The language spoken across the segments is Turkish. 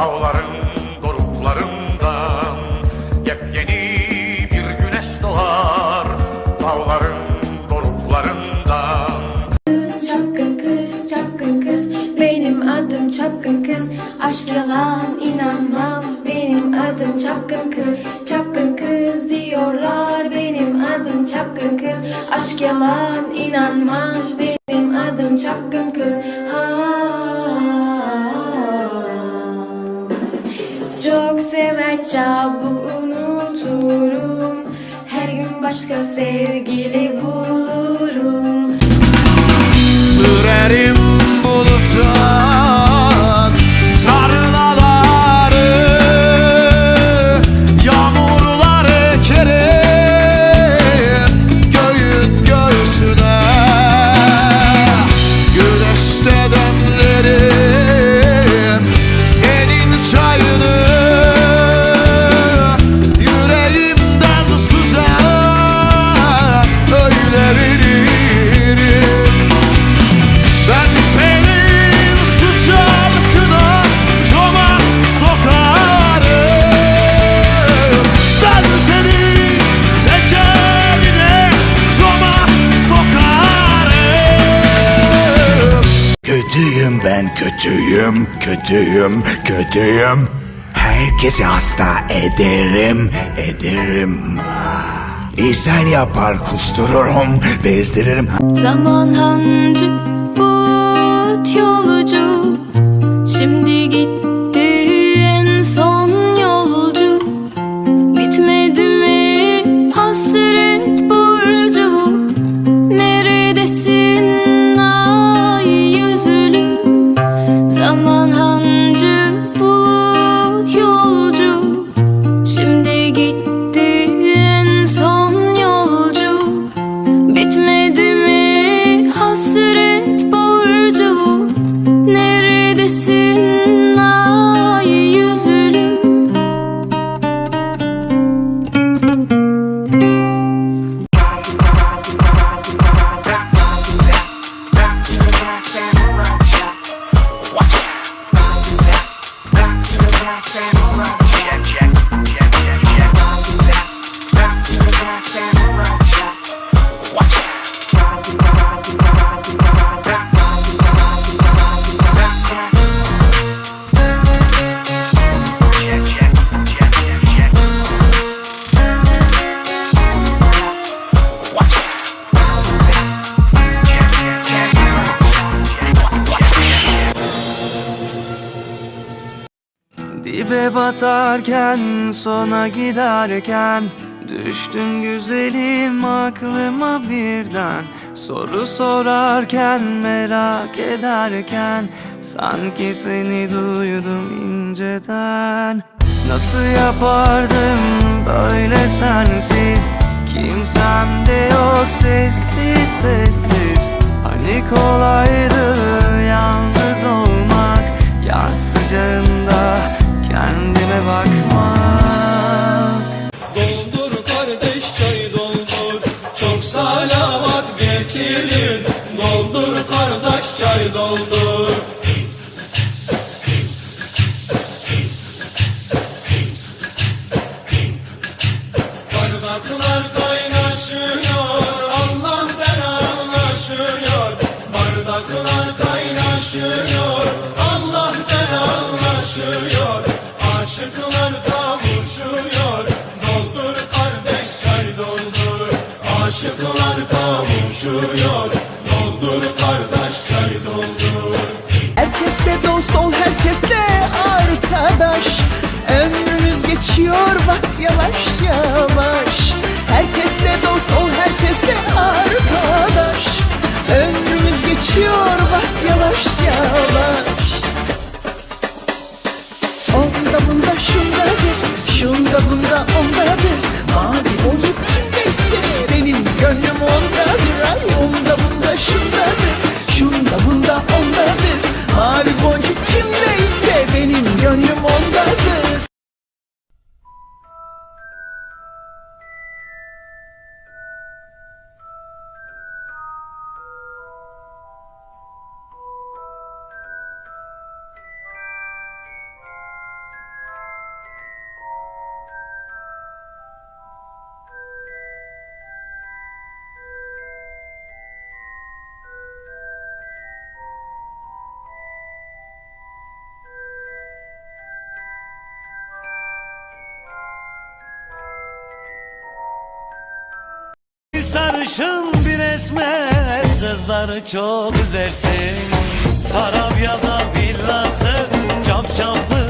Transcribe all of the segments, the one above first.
Havların doruklarından Yepyeni bir güneş doğar. Havların doruklarından. Çapkın kız, çapkın kız Benim adım çapkın kız. Aşk yalan inanmam Benim adım çapkın kız. Çapkın kız diyorlar Benim adım çapkın kız. Aşk yalan inanmam Benim adım çapkın kız. Çabuk unuturum. Her gün başka sevgili bulurum. Sürerim buluttan ben kötüyüm, kötüyüm, kötüyüm. Herkesi hasta ederim, ederim. İshal yapar, kustururum, bezdiririm. Zaman hancı bulut yolcu Şimdi gitti Dibe batarken sona giderken Düştün güzelim aklıma birden. Soru sorarken merak ederken Sanki seni duydum inceden. Nasıl yapardım böyle sensiz? Kimsem de yok sessiz sessiz. Hani kolaydı yalnız olmak Yaz sıcağında kendime bakmak. Doldur kardeş çay doldur. Çok salavat getirin Doldur kardeş çay doldur. Bardaklar kaynaşıyor Allah anlaşıyor Bardaklar kaynaşıyor Allah anlaşıyor Aşıklar kavuşuyor. Doldur kardeş çay doldur. Aşıklar kavuşuyor. Doldur kardeş çay doldur. Herkesle dost ol, herkesle arkadaş. Ömrümüz geçiyor bak yavaş yavaş. Herkesle dost ol, herkesle arkadaş. Ömrümüz geçiyor bak yavaş yavaş 兄弟 sarışın bir esmer Kızları çok üzersin. Tarabya'da villası Çapçaplı arabası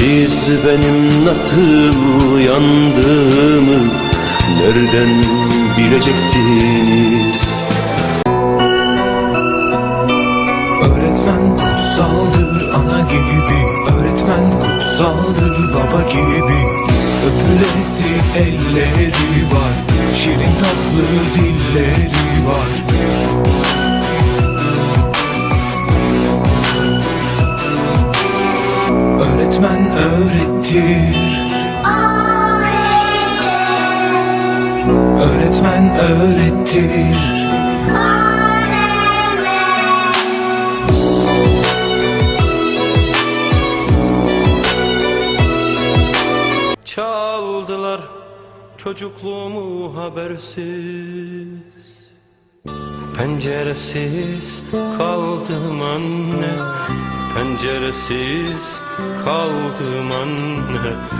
Siz benim nasıl yandığımı nereden bileceksiniz? Öğretmen kutsaldır ana gibi Öğretmen kutsaldır baba gibi Öpülesi elleri var Şirin tatlı dilleri Öğretmen öğretir Çaldılar çocukluğumu habersiz. Penceresiz kaldım anne. Penceresiz kaldım anne